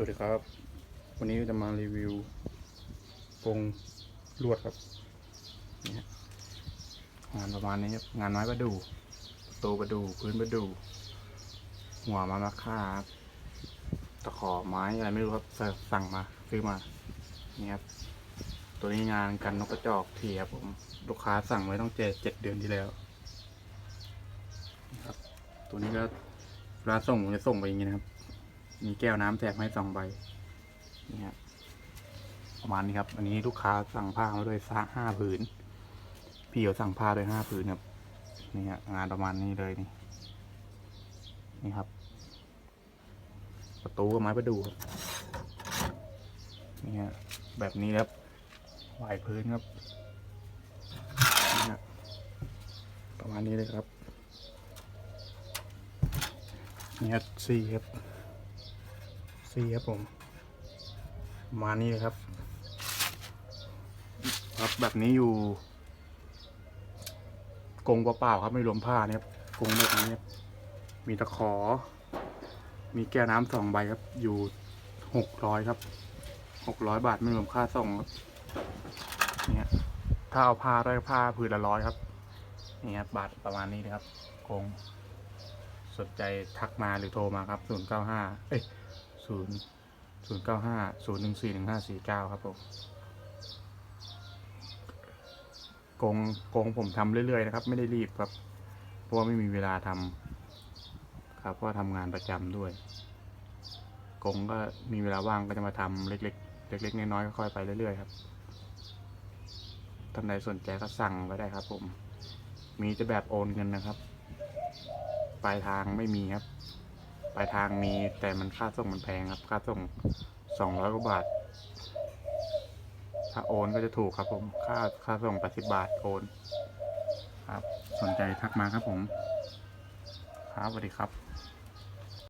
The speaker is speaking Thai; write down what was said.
สวัสดีครับ วันนี้จะมารีวิวกรงลวดครับนี่งานประมาณนี้ครับงานไม้ประดูประตูประดูพื้นประดูหัวมามาค่าตะขอไม้อะไรไม่รู้ครับสั่งมาซื้อมานี่ครับตัวนี้งานกันนกกระจอกทีครับผมลูกค้าสั่งไว้ต้องเจ็ดเจ็ดเดือนที่แล้วนะครับ ตัวนี้ก็เวลาส่งผมจะส่งไปอย่างนี้นะครับ มีแก้วน้ำแถมให้สองใบนี่ครับประมาณนี้ครับ อันนี้ลูกค้าสั่งผ้ามาด้วยซะห้าผืน พี่เขาสั่งผ้าด้วยห้าผืนครับ นี่ฮะงานประมาณนี้เลยนี่ นี่ครับ ประตูก็ไม้ประดูครับ นี่ฮะแบบนี้ครับไหวพื้นครับนี่ฮะประมาณนี้เลยครับ นี่ครับซีครับ ซีครับผม มานี้เลยครับ ครับแบบนี้อยู่กงเปล่าๆครับไม่รวมผ้าเนี่ยกงแบบนี้มีตะขอ มีแก้วน้ำสองใบครับ อยู่หกร้อยครับหกร้อยบาทไม่รวมค่าส่งครับเนี่ยถ้าเอาผ้าด้วยผ้าผืนละร้อยครับนี่ครับบาทประมาณนี้นะครับกงสนใจทักมาหรือโทรมาครับศูนย์เก้าห้าเอ้ย ศูนย์ศูนย์เก้าห้าศูนย์หนึ่งสี่หนึ่งห้าสี่เก้าครับผมกงกงผมทำเรื่อยๆนะครับ ไม่ได้รีบครับ เพราะว่าไม่มีเวลาทำครับเพราะว่าทำงานประจำด้วย กงก็มีเวลาว่างก็จะมาทำเล็กๆ เล็กๆน้อยๆค่อยๆไปเรื่อยๆครับท่านใดสนใจก็สั่งไว้ได้ครับ ผม มีแต่แบบโอนเงินนะครับ ปลายทางไม่มีครับ ปลายทางมีแต่มันค่าส่งมันแพงครับ ค่าส่งสองร้อยกว่าบาท ถ้าโอนก็จะถูกครับผม ค่าค่าส่งแปดสิบาทโอน ครับ สนใจทักมาครับผม ครับสวัสดีครับ